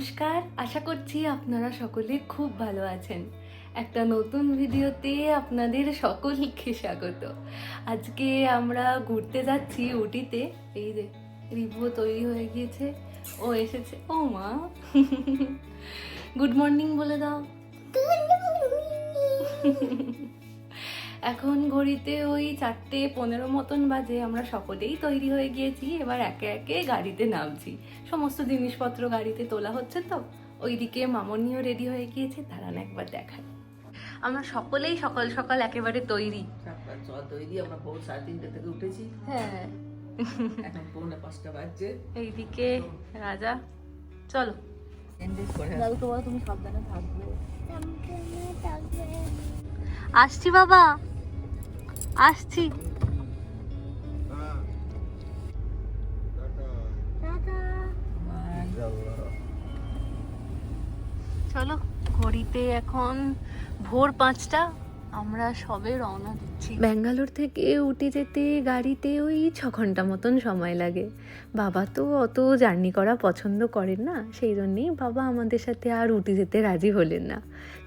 নমস্কার। আশা করছি আপনারা সকলে খুব ভালো আছেন। একটা নতুন ভিডিওতে আপনাদের সকলকে স্বাগত। আজকে আমরা ঘুরতে যাচ্ছি উটিতে। এই যে রিভু তৈরি হয়ে গিয়েছে। ও এসেছে। ও মা। গুড মর্নিং বলে দাও। এখন ঘড়িতে ওই চারটে পনেরো মতন বাজে আমরা সকলেই তৈরি হয়ে গিয়েছি এবার একে একে গাড়িতে নামছি। সমস্ত জিনিসপত্র গাড়িতে তোলা হচ্ছে তো ওইদিকে মামনিও রেডি হয়ে গিয়েছে দাঁড়ান একবার দেখায় আমরা সকলেই সকাল সকাল একেবারে তৈরি। তৈরি আমরা ভোর সাড়ে তিনটে থেকে উঠেছি। হ্যাঁ। এখন পৌনে পাঁচটা বাজছে। এইদিকে রাজা চলো। তুমি সাবধানে থাকবে। আসছি বাবা। আসছি। চলো, ঘড়িতে এখন ভোর পাঁচটা, আমরা সবে রওনা দিচ্ছি। ব্যাঙ্গালোর থেকে উঠে যেতে গাড়িতে ওই ছ ঘণ্টা মতন সময় লাগে। বাবা তো অত জার্নি করা পছন্দ করেন না, সেই জন্যেই বাবা আমাদের সাথে আর উঠে যেতে রাজি হলেন না।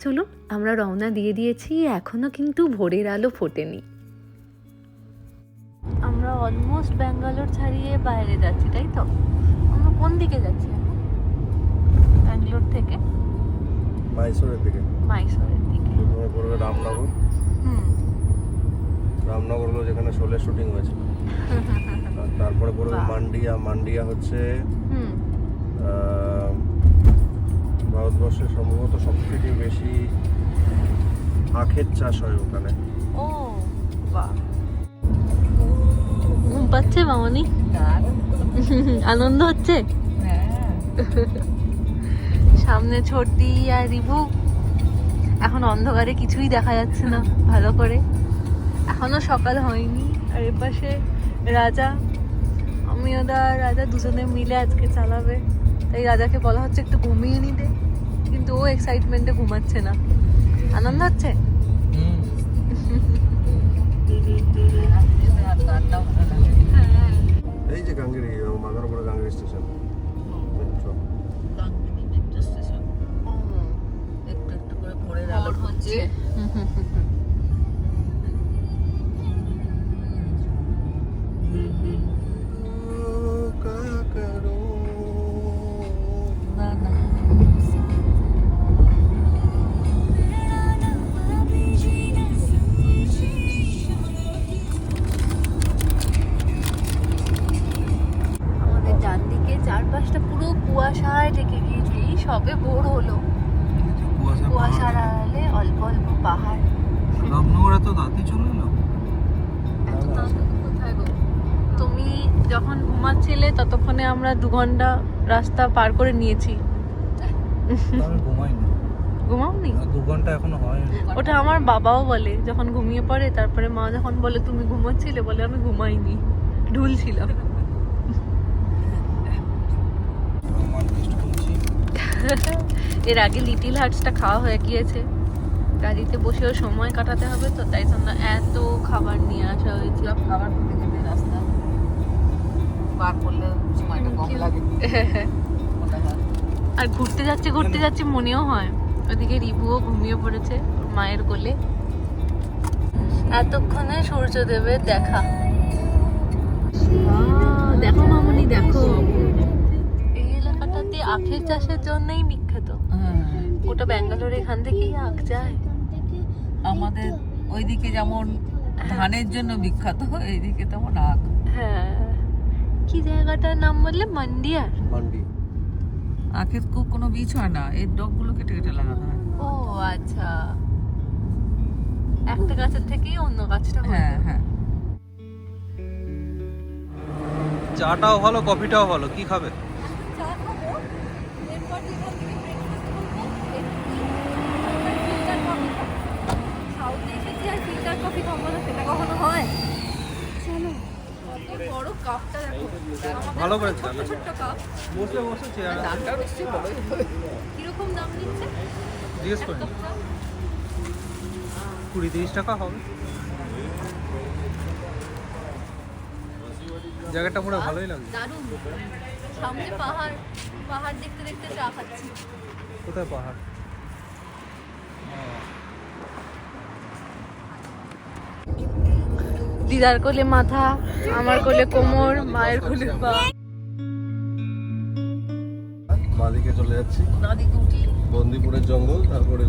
চলুন, আমরা রওনা দিয়ে দিয়েছি এখনও কিন্তু ভোরের আলো ফোটেনি। অলমোস্ট ব্যাঙ্গালোর ছাড়িয়ে বাইরে যাচ্ছি তাই তো? আমরা কোন দিকে যাচ্ছি ব্যাঙ্গালোর থেকে? মাইসোরের দিকে। মাইসোরের দিকে। প্রথমে পড়বে রামনগর? হুম। রামনগর হলো যেখানে শোলে শুটিং হয়েছে তারপরে পড়বে মান্ডিয়া। মান্ডিয়া হচ্ছে ভারতবর্ষের সম্ভবত সব থেকে বেশি আখের চাষ হয় ওখানে। ও বাহ। পাচ্ছে মামনি? আনন্দ হচ্ছে? হ্যাঁ। সামনে ছোটি আর রিভু। এখন অন্ধকারে কিছুই দেখা যাচ্ছে না ভালো করে। এখনও সকাল হয়নি। আর এপাশে রাজা আমি ওদা আর রাজা দুজনে মিলে আজকে চালাবে। তাই রাজাকে বলা হচ্ছে একটু ঘুমিয়ে নিতে। কিন্তু ও এক্সাইটমেন্টে ঘুমাচ্ছে না। আনন্দ হচ্ছে? এই যে গাঙ্গেরি মাথার উপরে Gangeri station. Gangini metro station. একটু একটু করে ভোরের আলো হচ্ছে। ঘণ্টা রাস্তা পার করে নিয়েছি। ঘুমাওনি? দু ঘণ্টা এখনও হয়নি। ওটা আমার বাবাও বলে যখন ঘুমিয়ে পড়ে তারপরে মা যখন বলে তুমি ঘুমাচ্ছিলে? বলে আমি ঘুমাইনি ঢুলছিলাম। এর আগে লিটিল হার্টসটা খাওয়া হয়ে গিয়েছে। গাড়িতে বসেও সময় কাটাতে হবে তো তাই জন্য এত খাবার নিয়ে আসা হয়েছিল। খাবার খেতে পার করলে সময়টা কম লাগে। আর ঘুরতে যাচ্ছে ঘুরতে যাচ্ছে মনেও হয়। ওদিকে রিভুও ঘুমিয়ে পড়েছে মায়ের কোলে। এতক্ষণে সূর্যদেবের দেখা। দেখো মামনি দেখো। এই এলাকাটাতে আখের চাষের জন্যই বিখ্যাত। হ্যাঁ। গোটা ব্যাঙ্গালোর এখান থেকেই আখ যায়। আমাদের ওইদিকে যেমন ধানের জন্য বিখ্যাত এইদিকে তেমন আখ। হ্যাঁ। কি জায়গাটার নাম বললে? মান্ডিয়ার। মান্ডি। আখের কো কোনো বীজ হয় না এর ডগগুলো কেটে কেটে লাগানো হয়। ও আচ্ছা। একটা গাছের থেকেই অন্য গাছটা হ্যাঁ হ্যাঁ। চাটাও ভালো কফিটাও ভালো কি খাবে চা খাব এরপর যেখান থেকে ব্রেকফাস্ট করব সাউথে এসেছি আর ফিল্টার কফি খাব না সেটা কখনো হয় চলো কত বড় কাপটা দেখো আমাদের ভালো করে ছোট্ট চা। ছোট্ট কাপ বসে বসে চেয়ার দামটাও নিশ্চয়ই বড়ই হবে। কীরকম দাম নিচ্ছে? জিজ্ঞেস এক করি কুড়ি তিরিশ টাকা হবে। জায়গাটা পুরো ভালোই লাগছে দারুণ। সামনে পাহাড় পাহাড় দেখতে দেখতে চা খাচ্ছি। কোথায় পাহাড়? দিদার কোলে মাথা আমার কোলে কোমর মায়ের কোলে পা। বাঁদিকে চলে যাচ্ছি। বন্দিপুরের জঙ্গল তারপরে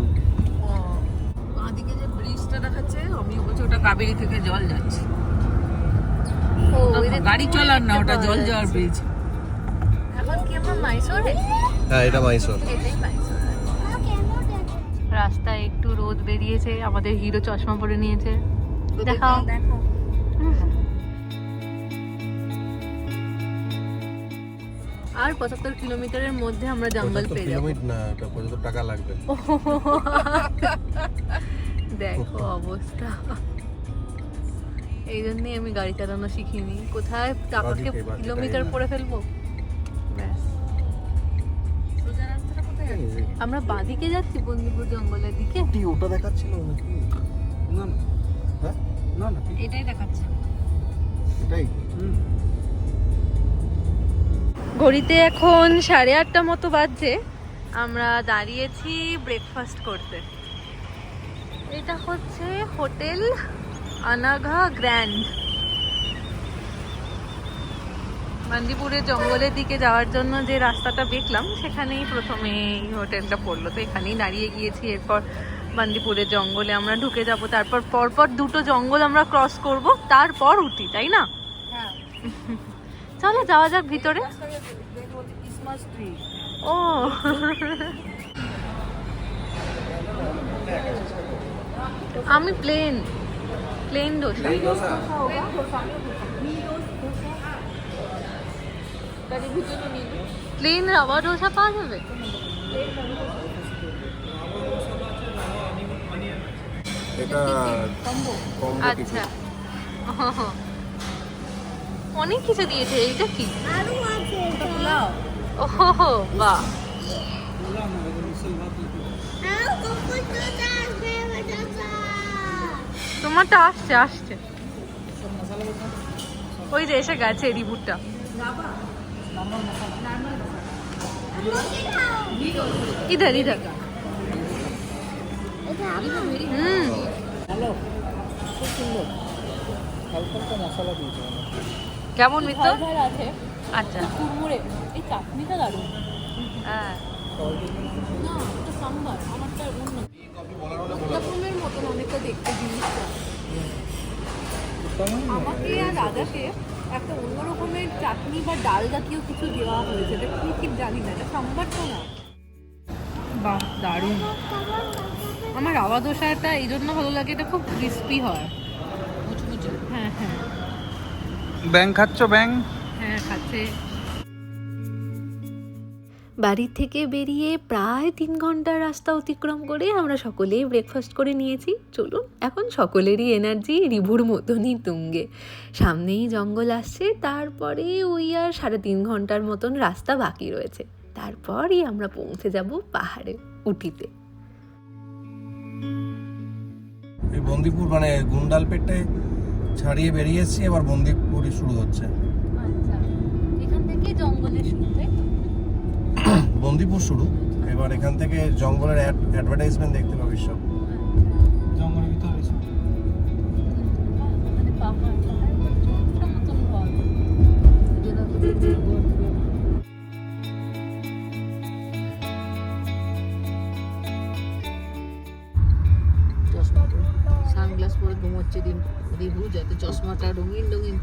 যে ব্রিজটা দেখাচ্ছে আমি বলছি ওটা কাবেরি থেকে জল যাচ্ছে। গাড়ি চলার না ওটা জল যাওয়ার ব্রিজ এখন কি আমরা মাইসোরে হ্যাঁ এটা মাইসোর মাইসোর রাস্তায় একটু রোদ বেরিয়েছে আমাদের হিরো চশমা পরে নিয়েছে। দেখাও। দেখো আর পঁচাত্তর কিলোমিটারের মধ্যে আমরা জঙ্গল পেয়ে যাব। না এটা পর্যন্ত টাকা লাগবে। দেখো অবস্থা। এই জন্যই আমি গাড়ি চালানো শিখিনি। কোথায় টাকাকে কিলোমিটার পরে ফেলব? ব্যাস। সোজা কোথায় আমরা বাদিকে যাচ্ছি বন্দিপুর জঙ্গলের দিকে? ওটা দেখাচ্ছিল নাকি? না। না না না এটাই দেখাচ্ছে। এটাই। ঘড়িতে এখন সাড়ে আটটা মতো বাজছে। আমরা দাঁড়িয়েছি ব্রেকফাস্ট করতে। এটা হচ্ছে হোটেল আনাঘা গ্র্যান্ড। বান্দিপুরের জঙ্গলের দিকে যাওয়ার জন্য যে রাস্তাটা দেখলাম সেখানেই প্রথমে এই হোটেলটা পড়ল। তো এখানেই দাঁড়িয়ে গিয়েছি। এরপর বান্দিপুরের জঙ্গলে আমরা ঢুকে যাব তারপর পরপর দুটো জঙ্গল আমরা ক্রস করব তারপর উঠি তাই না হ্যাঁ চলো যাওয়া যাক ভিতরে দেখো ক্রিসমাস ট্রি ও আমি plain plain dosa plain rava dosa পাওয়া যাবে এটা কম্বো। আচ্ছা। অনেক কিছু দিয়েছে এইটা কি? পোলাও? ওহো বাহ। তোমারটা আসছে আসছে। ওই যে এসে গেছে রিবুটটা। ইধার ইধার। হুম। ভালো। খুব সুন্দর। হালকা মশলা দিয়েছে কেমন মিত্র আছে। আচ্ছা। কুড়মুড়ে এই চাটনিটা দারুণ। হ্যাঁ। না এটা সাম্বার। আমারটা অন্য। উত্তাপমের মতন অনেকটা দেখতে জিনিসটা। আমাকে আর রাজাকে একটা অন্য রকমের চাটনি বা ডাল জাতীয় কিছু দেওয়া হয়েছে। এটা কি ঠিক জানি না। এটা সাম্বার তো না। বাহ দারুণ। আমার রাওয়া দোসাটা এই জন্য ভালো লাগে এটা খুব ক্রিস্পি হয়। মুচমুচে হ্যাঁ হ্যাঁ। ব্যাং খাচ্ছ ব্যাং? হ্যাঁ খাচ্ছে। বাড়ির থেকে বেরিয়ে প্রায় তিন ঘণ্টার রাস্তা অতিক্রম করে আমরা সকলেই ব্রেকফাস্ট করে নিয়েছি। চলুন এখন সকলেরই এনার্জি রিভুর মতনই তুঙ্গে। সামনেই জঙ্গল আসছে তারপরে ওই আর সাড়ে তিন ঘণ্টার মতন রাস্তা বাকি রয়েছে। তারপরই আমরা পৌঁছে যাব পাহাড়ে উটিতে। এই বন্দিপুর মানে গুন্ডালপেটে ছাড়িয়ে বেরিয়ে এসেছি এবার বন্দিপুরই শুরু হচ্ছে। আচ্ছা বন্দিপুর শুরু। এবার এখান থেকে জঙ্গলের অ্যাডভার্টাইজমেন্ট দেখতে পাবি সব জঙ্গলের ভিতরে মানে পাহাড় পরে ঘুমোচ্ছে দিন রিভু যাতে চশমাটা রঙিন রঙিন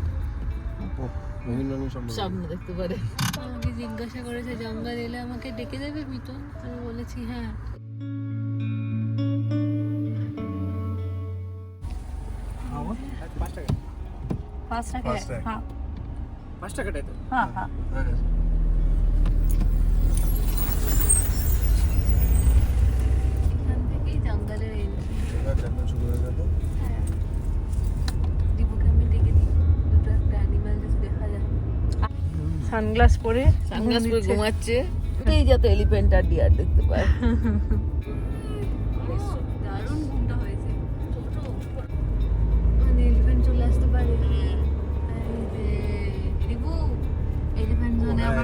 সামনে দেখতে পারে। আমাকে জিজ্ঞাসা করেছে জঙ্গল এলে আমাকে ডেকে দেবে মিতন আমি বলেছি হ্যাঁ। পাঁচ টাকা। হ্যাঁ। পাঁচ টাকাটাই তো হ্যাঁ হ্যাঁ। এখান থেকেই জঙ্গলের এন্ট্রি শুরু হ্যাঁ সানগ্লাস পরে সানগ্লাস পরে ঘুমাচ্ছে। এই যাতে এলিফ্যান্ট আর ডিয়ার দেখতে পায় ছোট মানে এলিফ্যান্ট চলে আসতে পারে। এই যে দিবু এলিফ্যান্ট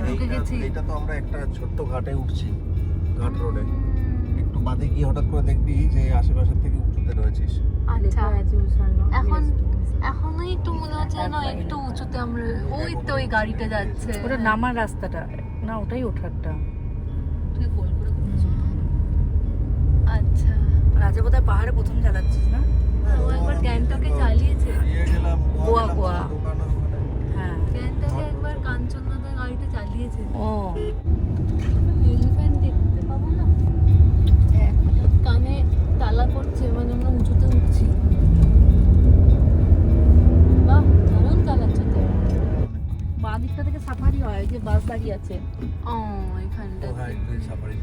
ঢুকে গেছি। এটা তো আমরা একটা ছোট্ট ঘাটে উঠছি ঘাট রোডে একটু বাদে গিয়ে হঠাৎ করে দেখবি যে আশেপাশের থেকে উঁচুতে রয়েছিস। আচ্ছা। এখন এখনই একটু মনে হচ্ছে না একটু উঁচুতে আমরা ওই তো ওই গাড়িটা যাচ্ছে। ওটা নামার রাস্তাটা। না ওটাই ওঠারটা। আচ্ছা। রাজা বোধহয় পাহাড়ে প্রথম চালাচ্ছিস না? ও একবার গ্যাংটকে চালিয়েছে? গোয়া, গোয়া। হ্যাঁ। গ্যাংটকে একবার কাঞ্চনজঙ্ঘা গাড়িটা চালিয়েছে। ও। তালা পড়ছে মানে আমরা উঁচুতে উঠছি। বাহ দারুণ চালাচ্ছে তো। বাঁ দিকটা থেকে সাফারি হয় যে বাস দাঁড়িয়ে আছে। ও এখানটা ও হ্যাঁ সাফারি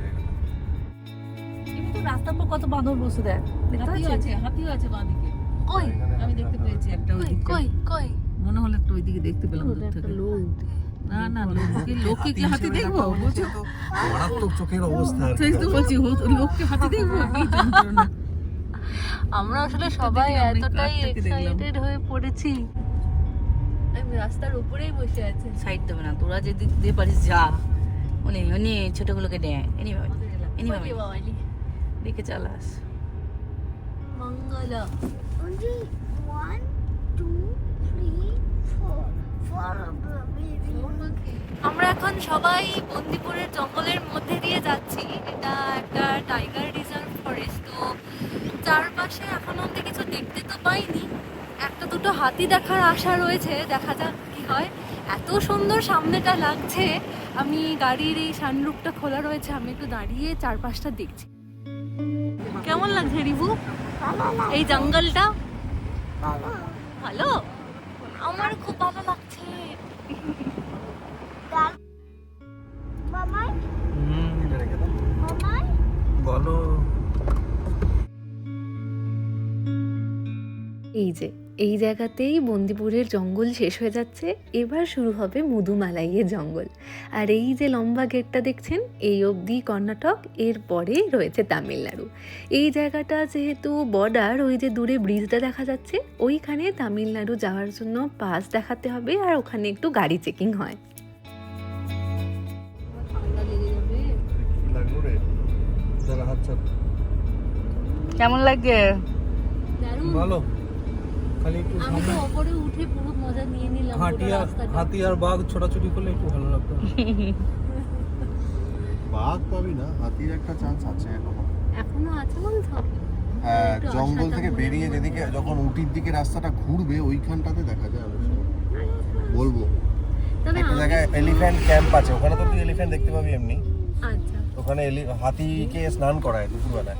কিন্তু রাস্তার পর কত বাঁদর বসে দেয় দেখতে হাতিও আছে হাতিও আছে বাঁদিকে। কই আমি দেখতে পেয়েছি একটা ওই কই কই কই? মনে হলো একটা ওইদিকে দেখতে পেলাম একটা লোক না না লোককে লোককে কি হাতি দেখব? মারাত্মক চোখের অবস্থা। আর কি। সেই তো বলছি লোককে হাতি দেখব। আমরা আসলে সবাই এতটাই। এক্সাইটেড হয়ে পড়েছি। আমি রাস্তার উপরেই বসে আছি। সাইড দেবে না তোরা যে দিক দিয়ে পারিস যা। উনি উনি ছোটগুলোকে এনি এনি দেখে চালাস। Mangala. Only one, two, three, four. আমরা এখন সবাই বন্দিপুরের জঙ্গলের মধ্যে দিয়ে যাচ্ছি। এটা একটা টাইগার রিজার্ভ ফরেস্ট তো চারপাশে এখন অব্দি কিছু দেখতে তো পাইনি। একটা দুটো হাতি দেখার আশা রয়েছে, দেখা যাক কি হয়। এত সুন্দর সামনেটা লাগছে। আমি গাড়ির এই সানরুফটা খোলা রয়েছে, আমি একটু দাঁড়িয়ে চারপাশটা দেখছি। কেমন লাগছে রিভু এই জঙ্গলটা? ভালো? আমার খুব যে এই জায়গাতেই বন্দিপুরের জঙ্গল শেষ হয়ে যাচ্ছে এবার শুরু হবে মধুমালাইয়ের জঙ্গল। আর এই যে লম্বা গেটটা দেখছেন এই অবধি কর্ণাটক এরপরে রয়েছে তামিলনাড়ু। এই জায়গাটা যেহেতু বর্ডার ওই যে দূরে ব্রিজটা দেখা যাচ্ছে ওইখানে তামিলনাড়ু যাওয়ার জন্য পাস দেখাতে হবে আর ওখানে একটু গাড়ি চেকিং হয়। কেমন লাগে ভালো। খালি একটু আমি তো ওপরে উঠে পুরো মজা নিয়ে নিলাম হাতি আর হাতি আর বাঘ ছোটাছুটি করলে একটু ভালো লাগতো। বাঘ পাবি না হাতির একটা চান্স আছে এখনও। এখনও আছে বলছো হ্যাঁ? জঙ্গল থেকে বেরিয়ে যেদিকে যখন উটির দিকে রাস্তাটা ঘুরবে ওইখানটাতে দেখা যায় বলব। একটা জায়গায় এলিফ্যান্ট ক্যাম্প আছে ওখানে তো তুই এলিফ্যান্ট দেখতে পাবি এমনি। আচ্ছা। ওখানে হাতিকে স্নান করায় দুপুরবেলায়।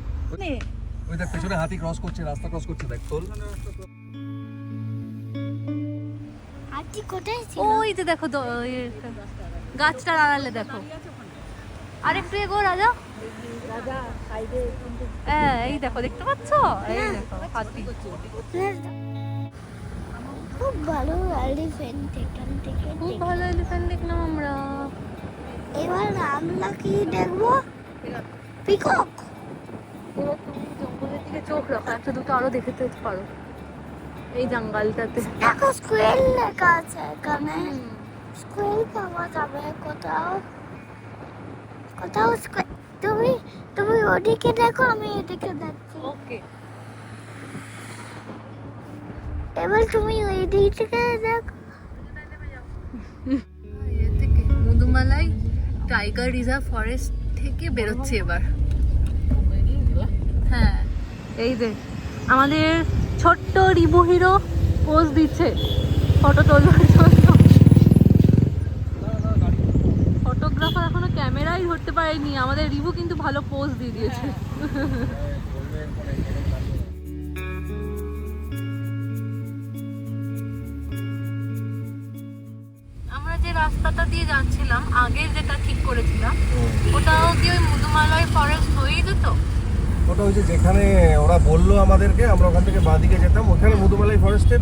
ওই দেখ পেছনে হাতি ক্রস করছে রাস্তা ক্রস করছে দেখ তোল। হাতি কোথায় ছিল? ওই যে দেখো গাছটার আড়ালে দেখো। আরেকটু এগো রাজা। হ্যাঁ এই দেখো দেখতে পাচ্ছ? এই দেখো হাতি। খুব ভালো এলিফেন্ট এখান থেকে খুব ভালো এলিফ্যান্ট দেখলাম আমরা। এবার আমরা কি দেখব? পিকক চোখ রাখো একটা দুটো আরও দেখতে পারো। এই জঙ্গলটাতে। দেখো লেখা আছে এখানে। পাওয়া যাবে কোথাও। কোথাও তুমি তুমি ওদিকে দেখো আমি এদিকে দেখছি। ওকে এবার তুমি ওই দিক থেকে দেখো। মধুমালাই টাইগার রিজার্ভ ফরেস্ট থেকে বেরোচ্ছে এবার। হ্যাঁ। এই যে আমাদের ছোট্ট রিবু হিরো পোজ দিচ্ছে। ফটো তোলার জন্য। ফটোগ্রাফার এখনও ক্যামেরাই ধরতে পারেনি। আমাদের রিবু কিন্তু ভালো পোজ দিয়ে দিয়েছে। যে রাস্তাটা দিয়ে যাচ্ছিলাম আগে যেটা ঠিক করেছিলাম ওটাও কি ওই মধুমালয় ফরেস্ট হয়েই যেত। ওটা হচ্ছে যেখানে ওরা বলল আমাদেরকে আমরা ওখান থেকে বাঁদিকে যেতাম। ওখানে মধুমালাই ফরেস্টের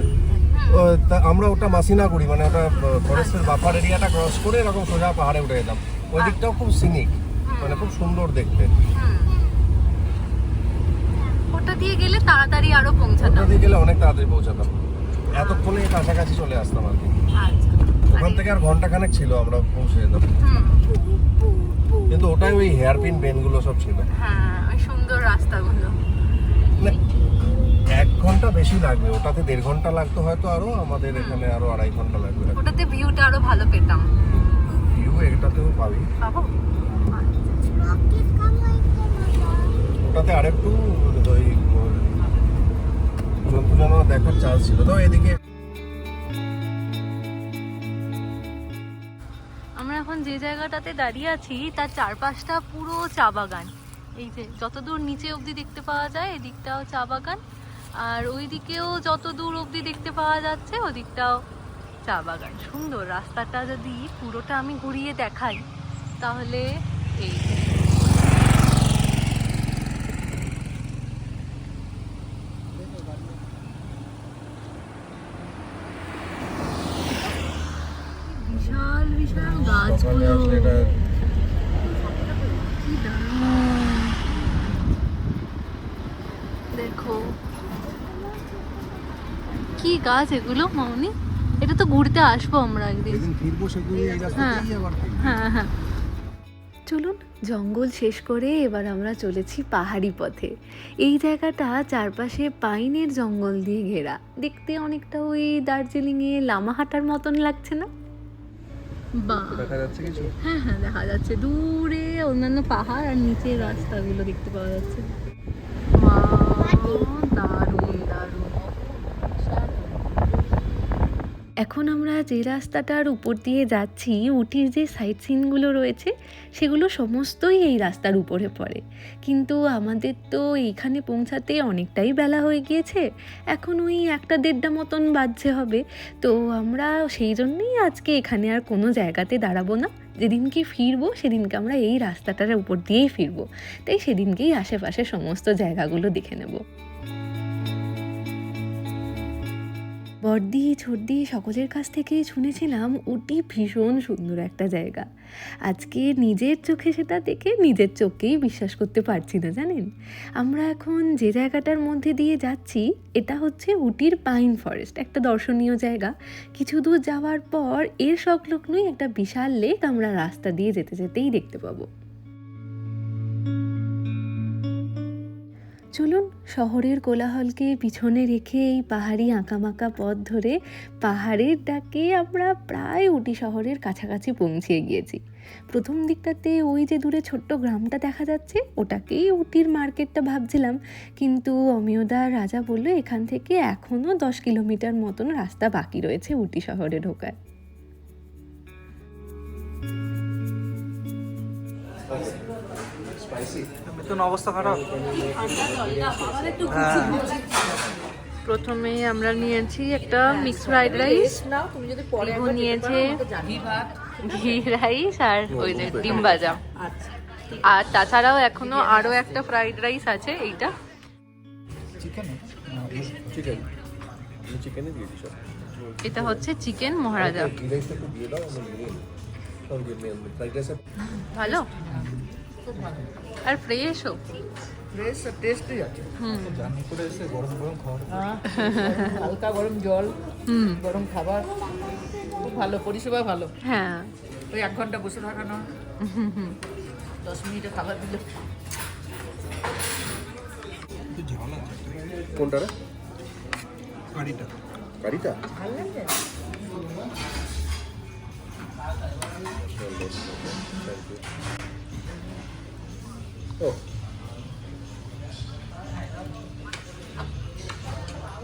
আমরা ওটা মাসিনা করি মানে ওটা ফরেস্টের বাফার এরিয়াটা ক্রস করে এরকম সোজা পাহাড়ে উঠে যেতাম। ওই দিকটাও খুব সিনিক মানে খুব সুন্দর দেখতে। ওটা দিয়ে গেলে তাড়াতাড়ি আরও ওটা দিয়ে গেলে অনেক তাড়াতাড়ি পৌঁছাতাম। এতক্ষণে কাছাকাছি চলে আসতাম আর কি। আচ্ছা। ওখান থেকে আর ঘণ্টা খানেক ছিল আমরা পৌঁছে যেতাম। কিন্তু ওটাই ওই হেয়ার পিন বেনগুলো সব ছিল। হ্যাঁ। সুন্দর রাস্তাগুলো। মানে এক ঘণ্টা বেশি লাগবে ওটাতে দেড় ঘণ্টা লাগতো হয়তো আরও আমাদের এখানে আরও আড়াই ঘণ্টা লাগবে। ওটাতে ভিউটা আরও ভালো পেতাম। ভিউ এটাতেও পাবি। পাবো? ওটাতে আরেকটু ওই জন্তু জানোয়ার দেখার চান্স ছিল। তো এদিকে আমরা এখন যে জায়গাটাতে দাঁড়িয়ে আছি তার চারপাশটা পুরো চা বাগান। এই যে যতদূর নিচে অবধি দেখতে পাওয়া যায় এদিকটাও চা বাগান আর ওই দিকেও যত দূর অবধি দেখতে পাওয়া যাচ্ছে ওদিকটাও চা বাগান সুন্দর রাস্তাটা যদি পুরোটা আমি ঘুরিয়ে দেখাই তাহলে এই। বিশাল বিশাল গাছগুলো আসলে এটা কি দারুণ। দেখো কি গাছ এগুলো মামনি এটা তো ঘুরতে আসব আমরা একদিন। হ্যাঁ। ফিরবো। হ্যাঁ হ্যাঁ। চলুন জঙ্গল শেষ করে এবার আমরা চলেছি পাহাড়ি পথে। এই জায়গাটা চারপাশে পাইনের জঙ্গল দিয়ে ঘেরা। দেখতে অনেকটা ওই দার্জিলিংয়ে লামাহাটার মতন লাগছে না? বাহ দেখা যাচ্ছে কিছু? হ্যাঁ হ্যাঁ দেখা যাচ্ছে। দূরে অন্যান্য পাহাড় আর নিচের রাস্তাগুলো দেখতে পাওয়া যাচ্ছে। দারুণ। এখন আমরা যে রাস্তাটার উপর দিয়ে যাচ্ছি, উটির যে সাইট সিনগুলো রয়েছে, সেগুলো সমস্তই এই রাস্তার উপরে পড়ে। কিন্তু আমাদের তো এইখানে পৌঁছাতে অনেকটাই বেলা হয়ে গিয়েছে। এখন ওই একটা দেড়টা মতন বাজছে হবে। তো আমরা সেই জন্যই আজকে এখানে আর কোনো জায়গাতে দাঁড়াবো না। যেদিনকে ফিরবো, সেদিনকে আমরা এই রাস্তাটার উপর দিয়েই ফিরবো। তাই সেদিনকেই আশেপাশে সমস্ত জায়গাগুলো দেখে নেব। বর্দি ছর্দি সকলের কাছ থেকে শুনেছিলাম উটি ভীষণ সুন্দর একটা জায়গা। আজকে নিজের চোখে সেটা দেখে নিজের চোখকেই বিশ্বাস করতে পারছি না, জানেন? আমরা এখন যে জায়গাটার মধ্যে দিয়ে যাচ্ছি, এটা হচ্ছে উটির পাইন ফরেস্ট, একটা দর্শনীয় জায়গা। কিছু দূর যাওয়ার পর এর সংলগ্নই একটা বিশাল লেক আমরা রাস্তা দিয়ে যেতে যেতেই দেখতে পাবো। চলুন শহরের কোলাহলকে পিছনে রেখে এই পাহাড়ি আঁকামাঁকা পথ ধরে পাহাড়ের ডাকে আমরা প্রায় উটি শহরের কাছাকাছি পৌঁছে গিয়েছি। প্রথম দিকটাতে ওই যে দূরে ছোট্ট গ্রামটা দেখা যাচ্ছে, ওটাকেই উটির মার্কেটটা ভাবছিলাম। কিন্তু অমিয়দা রাজা বলল, এখান থেকে এখনও দশ কিলোমিটার মতন রাস্তা বাকি রয়েছে উটি শহরে ঢোকার। বেতন অবস্থা খারাপ? হ্যাঁ। প্রথমে আমরা নিয়েছি একটা মিক্স ফ্রাইড রাইস নাও তুমি যদি পরে রিভু নিয়েছে ঘি রাইস আর ওই যে ডিম ভাজা। আচ্ছা আর তাছাড়াও এখনও আরও একটা ফ্রাইড রাইস আছে এইটা। এটা হচ্ছে চিকেন মহারাজা। ভালো? আর ফ্রেশও ফ্রেশ টেস্টই আছে। হুম। হ্যাঁ, হালকা গরম জল হুম। গরম খাবার। খুব ভালো পরিষেবা ভালো। হ্যাঁ। ওই এক ঘণ্টা বসে থাকা না দশ মিনিটে খাবার দিলে। কোনটা রে কারিটা। ভালো লাগে। ও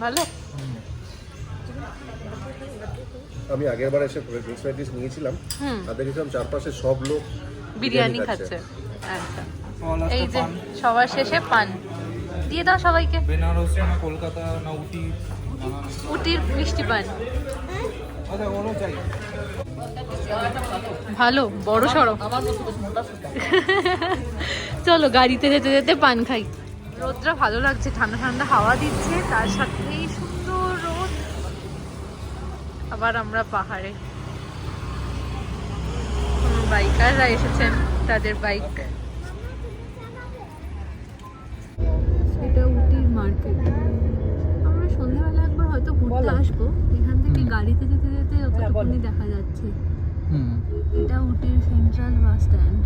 ভালো। আমি আগের বার এসে মিক্স ফ্রাইড রাইস নিয়েছিলাম। হুম। আর দেখেছিলাম চারপাশে সব লোক বিরিয়ানি খাচ্ছে। আচ্ছা। এই যে সবার শেষে পান। দিয়ে দাও সবাইকে। বেনারস না কলকাতা না উটি? উটির মিষ্টি পান। ভালো, বড় সড়ো। চলো, গাড়িতে যেতে যেতে পান খাই। রোদটা ভালো লাগছে, ঠান্ডা ঠান্ডা হাওয়া দিচ্ছে, তার সাথেই সুন্দর রোদ। আবার আমরা পাহাড়ে। বাইকাররা এসেছেন, তাদের বাইক। এটা উটির মার্কেট আমরা সন্ধ্যাবেলা একবার হয়তো ঘুরতে আসব এখান থেকে গাড়িতে যেতে যেতে অতটুকুনি দেখা যাচ্ছে। এটা উটির সেন্ট্রাল বাস স্ট্যান্ড।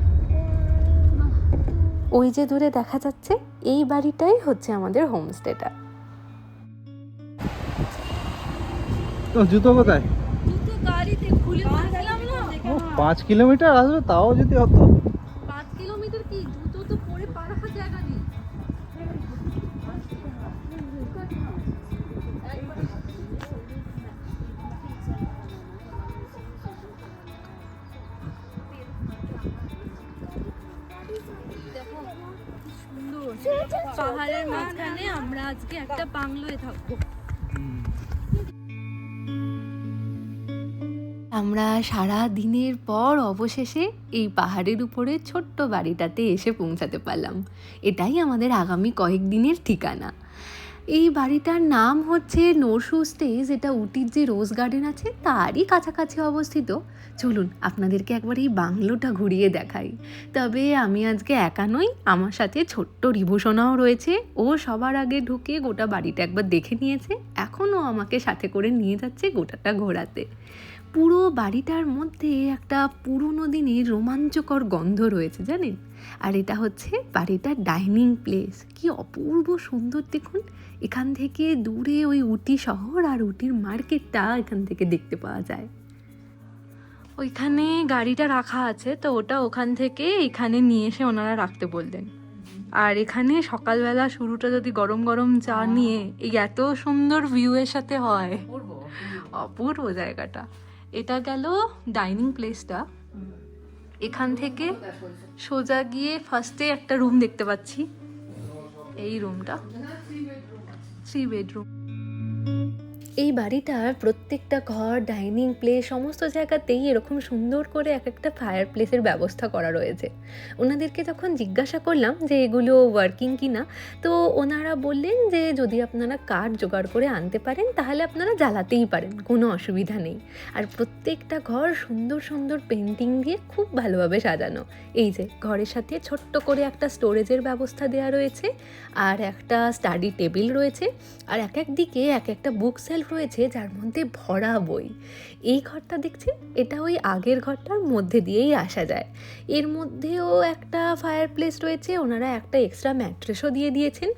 ওই যে দূরে দেখা যাচ্ছে এই বাড়িটাই হচ্ছে আমাদের হোমস্টেটা। তো জুতো কোথায়? তো গাড়িতে খুলে পাঁচ কিলোমিটার আসবে তাও যদি অত। পাহাড়ের মাঝখানে আমরা আজকে একটা বাংলোয় থাকব। আমরা সারা দিনের পর অবশেষে এই পাহাড়ের উপরে ছোট্ট বাড়িটাতে এসে পৌঁছাতে পারলাম। এটাই আমাদের আগামী কয়েকদিনের ঠিকানা। এই বাড়িটার নাম হচ্ছে নরসু স্টেজ এটা উটির যে রোজ গার্ডেন আছে, তারই কাছাকাছি অবস্থিত। চলুন, আপনাদেরকে একবার এই বাংলোটা ঘুরিয়ে দেখাই। তবে আমি আজকে একা নই, আমার সাথে ছোট্ট রিভূষণাও রয়েছে। ও সবার আগে ঢুকে গোটা বাড়িটা একবার দেখে নিয়েছে। এখনও আমাকে সাথে করে নিয়ে যাচ্ছে গোটাটা ঘোরাতে। পুরো বাড়িটার মধ্যে একটা পুরনো দিনের রোমাঞ্চকর গন্ধ রয়েছে, জানেন? আর এটা হচ্ছে বাড়িটার ডাইনিং প্লেস। কি অপূর্ব সুন্দর দেখুন। এখান থেকে দূরে ওই উটি শহর আর উটির মার্কেটটা এখান থেকে দেখতে পাওয়া যায়। ওইখানে গাড়িটা রাখা আছে তো ওটা ওখান থেকে এখানে নিয়ে এসে ওনারা রাখতে বললেন। আর এখানে সকালবেলা শুরুটা যদি গরম গরম চা নিয়ে এই এত সুন্দর ভিউয়ের সাথে হয়। অপূর্ব। জায়গাটা। এটা গেল ডাইনিং প্লেসটা এখান থেকে সোজা গিয়ে ফার্স্টে একটা রুম দেখতে পাচ্ছি। এই রুমটা থ্রি বেডরুম এই বাড়িটার প্রত্যেকটা ঘর, ডাইনিং প্লেস সমস্ত জায়গাতেই এরকম সুন্দর করে এক একটা ফায়ার প্লেসের ব্যবস্থা করা রয়েছে। ওনাদেরকে যখন জিজ্ঞাসা করলাম যে এগুলো ওয়ার্কিং কি না তো ওনারা বললেন যে যদি আপনারা কাঠ জোগাড় করে আনতে পারেন, তাহলে আপনারা জ্বালাতেই পারেন, কোনো অসুবিধা নেই। আর প্রত্যেকটা ঘর সুন্দর সুন্দর পেন্টিং দিয়ে খুব ভালোভাবে সাজানো। এই যে, ঘরের সাথে ছোট্ট করে একটা স্টোরেজের ব্যবস্থা দেওয়া রয়েছে, আর একটা স্টাডি টেবিল রয়েছে, আর এক এক দিকে এক একটা বুক সেলফ রয়েছে যার মধ্যে ভরা বই। এই ঘরটা দেখছেন? এটা ওই আগের ঘরটার মধ্যে দিয়েই আসা যায়। এর মধ্যেও একটা ফায়ার প্লেস রয়েছে, ওনারা একটা এক্সট্রা ম্যাট্রেসও দিয়ে দিয়েছেন।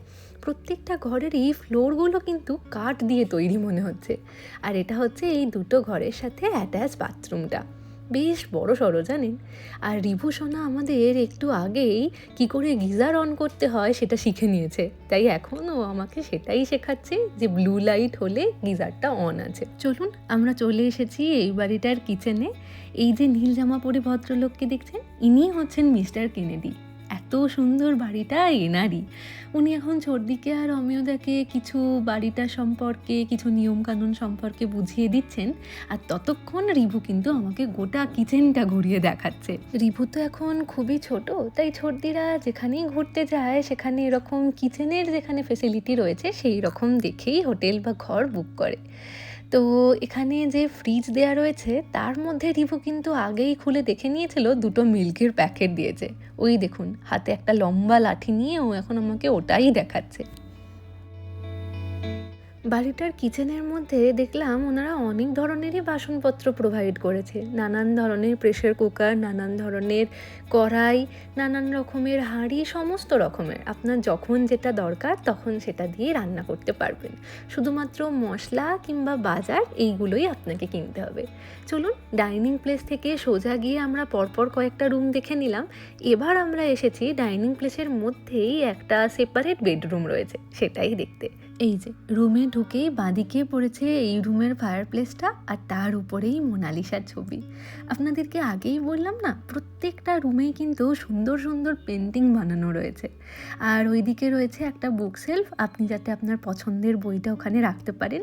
প্রত্যেকটা ঘরেরই ফ্লোরগুলো কিন্তু কাঠ দিয়ে তৈরি মনে হচ্ছে। আর এটা হচ্ছে এই দুটো ঘরের সাথে অ্যাটাচ বাথরুমটা বেশ বড় সড়ো, জানেন? আর রিভু সোনা আমাদের একটু আগেই কি করে গিজার অন করতে হয় সেটা শিখে নিয়েছে। তাই এখনও আমাকে সেটাই শেখাচ্ছে যে ব্লু লাইট হলে গিজারটা অন আছে। চলুন, আমরা চলে এসেছি এই বাড়িটার কিচেনে এই যে নীল জামা পরে ভদ্রলোককে দেখছেন ইনি হচ্ছেন মিস্টার কেনেডি এত সুন্দর বাড়িটা এনারই। উনি এখন ছোটদিকে আর অমিয়দাকে কিছু বাড়িটা সম্পর্কে, কিছু নিয়মকানুন সম্পর্কে বুঝিয়ে দিচ্ছেন। আর ততক্ষণ রিভু কিন্তু আমাকে গোটা কিচেনটা ঘুরিয়ে দেখাচ্ছে। রিভু তো এখন খুবই ছোট, তাই ছোটদিরা যেখানেই ঘুরতে যায়, সেখানে এরকম কিচেনের যেখানে ফেসিলিটি রয়েছে, সেই রকম দেখেই হোটেল বা ঘর বুক করে। তো এখানে যে ফ্রিজ দেয়া রয়েছে, তার মধ্যে রিভু কিন্তু আগেই খুলে দেখে নিয়েছিল দুটো মিল্কের প্যাকেট দিয়েছে। ওই দেখুন, হাতে একটা লম্বা লাঠি নিয়ে ও এখন আমাকে ওটাই দেখাচ্ছে। বাড়িটার কিচেনের মধ্যে দেখলাম ওনারা অনেক ধরনেরই বাসনপত্র প্রোভাইড করেছে। নানান ধরনের প্রেশার কুকার নানান ধরনের কড়াই, নানান রকমের হাঁড়ি, সমস্ত রকমের। আপনার যখন যেটা দরকার তখন সেটা দিয়ে রান্না করতে পারবেন। শুধুমাত্র মশলা কিংবা বাজার এইগুলোই আপনাকে কিনতে হবে। চলুন ডাইনিং প্লেস থেকে সোজা গিয়ে আমরা পরপর কয়েকটা রুম দেখে নিলাম। এবার আমরা এসেছি ডাইনিং প্লেসের মধ্যেই একটা সেপারেট বেডরুম রয়েছে, সেটাই দেখতে। এই যে রুমে ঢুকেই বাঁদিকে পড়েছে এই রুমের ফায়ার প্লেসটা আর তার উপরেই মোনালিসার ছবি। আপনাদেরকে আগেই বললাম না, প্রত্যেকটা রুমেই কিন্তু সুন্দর সুন্দর পেন্টিং বানানো রয়েছে। আর ওইদিকে রয়েছে একটা বুক সেলফ আপনি যাতে আপনার পছন্দের বইটা ওখানে রাখতে পারেন।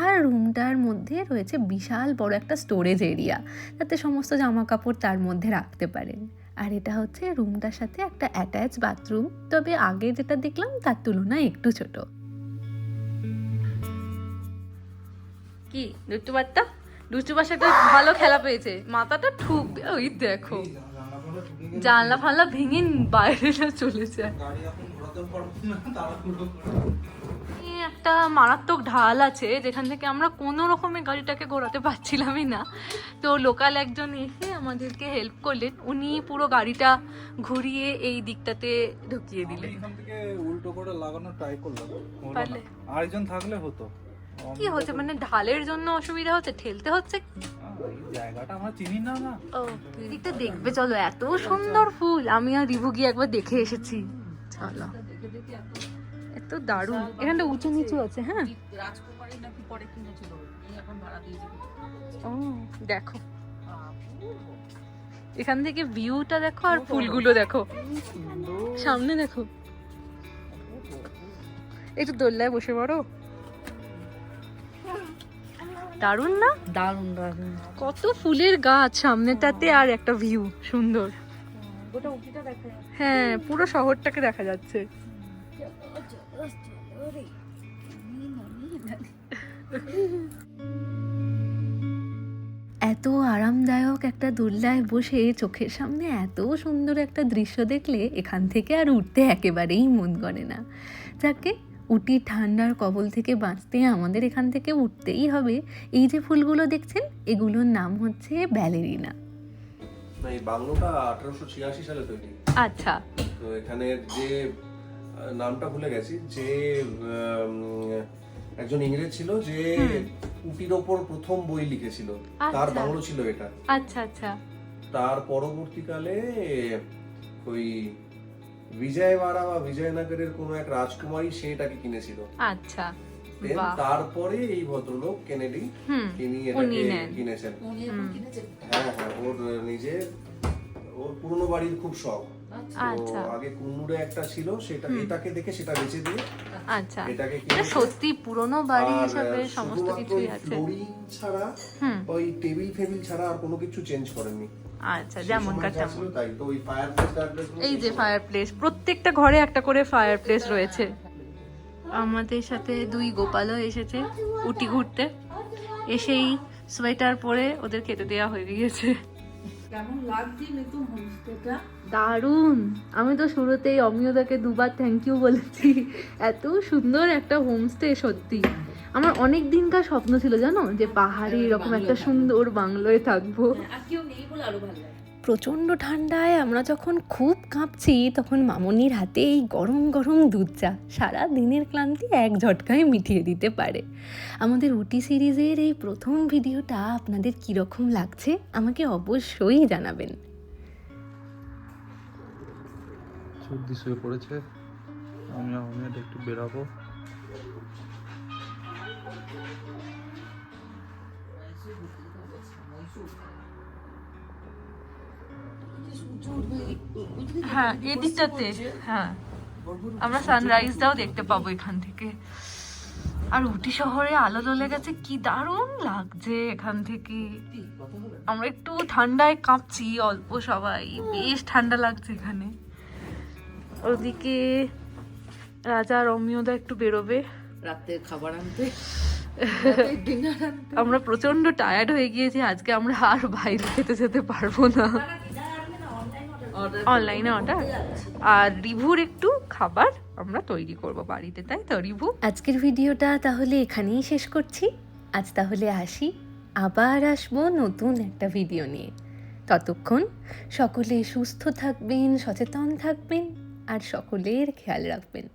আর রুমটার মধ্যে রয়েছে বিশাল বড় একটা স্টোরেজ এরিয়া যাতে সমস্ত জামা কাপড় তার মধ্যে রাখতে পারেন। আর এটা হচ্ছে রুমটার সাথে একটা অ্যাটাচ বাথরুম তবে আগে যেটা দেখলাম তার তুলনায় একটু ছোট। কি দুষ্টু বাচ্চা? দুষ্টু বাচ্চা একটা ভালো খেলা পেয়েছে। মাথাটা ঠুক ওই দেখো। জানলা ফানলা ভেঙে বাইরে না চলে যায় একটা মারাত্মক ঢাল আছে যেখান থেকে আমরা কোনো রকমে গাড়িটাকে ঘোরাতে পারছিলামই না। তো লোকাল একজন এসে আমাদেরকে হেল্প করলেন। উনি পুরো গাড়িটা ঘুরিয়ে এই দিকটাতে ঢুকিয়ে দিলেন। এখান থেকে উল্টো করে লাগানোর ট্রাই করলাম? আরেকজন থাকলে হতো। কি হচ্ছে? মানে ঢালের জন্য অসুবিধা হচ্ছে? ঠেলতে হচ্ছে? জায়গাটা আমরা চিনি না না। ও দিকটা দেখবে চলো। এত সুন্দর ফুল। আমি আর রিভু গিয়ে একবার দেখে এসেছি। চলো। এত দারুণ। এখানটা উঁচু নিচু আছে হ্যাঁ? ও দেখো। এখান থেকে ভিউটা দেখো আর ফুলগুলো দেখো। সামনে দেখো। একটু দোল্লায় বসে পড়ো। দারুণ না? দারুণ দারুণ। কত ফুলের গাছ সামনেটাতে আর একটা ভিউ সুন্দর। হ্যাঁ পুরো শহরটাকে দেখা যাচ্ছে। এত আরামদায়ক একটা দোলনায় বসে চোখের সামনে এত সুন্দর একটা দৃশ্য দেখলে এখান থেকে আর উঠতে একেবারেই মন করে না। যাকে উটি ঠান্ডার কবল থেকে বাঁচতে আমাদের এখান থেকে উঠতেই হবে। এই যে ফুলগুলো দেখছেন এগুলোর নাম হচ্ছে ব্যালেরিনা। এই বাংলোটা আঠারোশো ছিয়াশি সালে তৈরি। আচ্ছা। তো এখানের যে নামটা ভুলে গেছি যে একজন ইংরেজ ছিল যে উটির ওপর প্রথম বই লিখেছিল তার আচ্ছা। বাংলো ছিল এটা। আচ্ছা আচ্ছা। তার পরবর্তীকালে ওই বিজয়ওয়াড়া বা বিজয়নগরের কোনো এক রাজকুমারী সে এটাকে কিনেছিল। আচ্ছা তারপরে এই ভদ্রলোক কেনেডি হুম তিনি এটাকে কিনেছেন? হ্যাঁ হ্যাঁ ওর নিজের ওর পুরনো বাড়ির খুব শখ। আচ্ছা। আগে কুন্নুরে একটা ছিল সেটা এটাকে দেখে সেটা বেচে দিয়ে আচ্ছা। এটাকে এটা সত্যি পুরনো বাড়ি হিসাবে সমস্ত কিছুই আছে। ফ্লোরিং ছাড়া ওই টেবিল ফেবিল ছাড়া আর কোনো কিছু চেঞ্জ করেননি। আচ্ছা যেমন তেমন তাই। তো ওই এই যে ফায়ার প্লেস প্রত্যেকটা ঘরে একটা করে ফায়ার প্লেস রয়েছে। আমাদের সাথে দুই গোপালও এসেছে উটি ঘুরতে। এসেই সোয়েটার পরে ওদের খেতে দেওয়া হয়ে গিয়েছে। কেমন লাগছে নতুন হোমস্টেটা দারুণ। আমি তো শুরুতেই অমিয়দাকে দুবার থ্যাংক ইউ বলেছি। এত সুন্দর একটা হোমস্টে সত্যি। আমার অনেক দিনকার স্বপ্ন ছিল জানো? যে পাহাড়ে এরকম একটা সুন্দর বাংলোয় থাকব। আর কেউ নেই বলে আরও ভালো লাগে। প্রচণ্ড ঠান্ডায় আমরা যখন খুব কাঁপছি তখন মামনির হাতে এই গরম গরম দুধ চা। সারা দিনের ক্লান্তি এক ঝটকায় মিটিয়ে দিতে পারে। আমাদের উটি সিরিজের এই প্রথম ভিডিওটা আপনাদের কীরকম লাগছে আমাকে অবশ্যই জানাবেন। সর্দি শুয়ে পড়েছে। আমি আমি একটু বেরাবো। হ্যাঁ এদিকটাতে হ্যাঁ। আমরা সানরাইজটাও দেখতে পাবো এখান থেকে। আর উটি শহরে আলো জ্বলে গেছে, কি দারুণ লাগছে এখান থেকে। আমরা একটু ঠান্ডায় কাঁপছি অল্প সবাই, বেশ ঠান্ডা লাগছে এখানে। ওদিকে রাজা রমিওদা একটু বেরোবে। রাতে খাবার আনতে। আনতে। আমরা প্রচণ্ড টায়ার্ড হয়ে গিয়েছি আজকে আমরা আর বাইরে খেতে যেতে পারব না। অনলাইনে অর্ডার আর রিভুর একটু খাবার আমরা তৈরি করব বাড়িতে তাই তো রিভু? আজকের ভিডিওটা তাহলে এখানেই শেষ করছি। আজ তাহলে আসি আবার আসব নতুন একটা ভিডিও নিয়ে। ততক্ষণ সকলে সুস্থ থাকবেন সচেতন থাকবেন। আর সকলের খেয়াল রাখবেন।